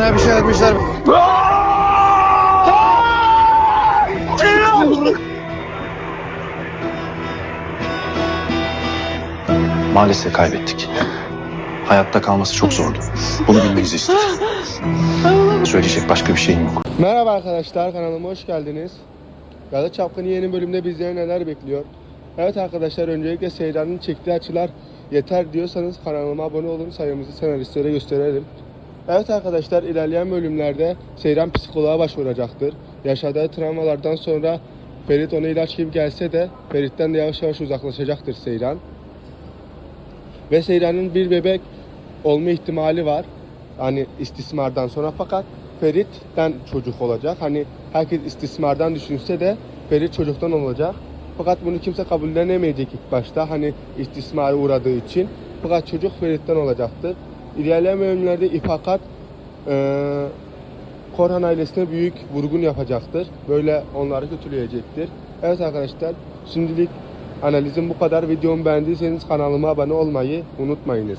Ne bir şey etmişler. Maalesef kaybettik. Hayatta kalması çok zordu. Bunu bilmenizi istedim. Söyleyecek başka bir şeyim yok. Merhaba arkadaşlar kanalıma hoş geldiniz. Yalı Çapkını yeni bölümde bizleri neler bekliyor? Evet arkadaşlar öncelikle Seyran'ın çektiği açılar yeter diyorsanız kanalıma abone olun sayımızı senaristlere gösterelim. Evet arkadaşlar ilerleyen bölümlerde Seyran psikoloğa başvuracaktır. Yaşadığı travmalardan sonra Ferit ona ilaç gibi gelse de Ferit'ten de yavaş yavaş uzaklaşacaktır Seyran. Ve Seyran'ın bir bebek olma ihtimali var. Hani istismardan sonra fakat Ferit'ten çocuk olacak. Hani herkes istismardan düşünse de Ferit çocuktan olacak. Fakat bunu kimse kabullenemeyecek ilk başta. Hani istismara uğradığı için. Fakat çocuk Ferit'ten olacaktır. İlerleyen bölümlerde İfakat eee Korhan ailesine büyük vurgun yapacaktır. Böyle onları kötüleyecektir. Evet arkadaşlar şimdilik analizim bu kadar. Videomu beğendiyseniz kanalıma abone olmayı unutmayınız.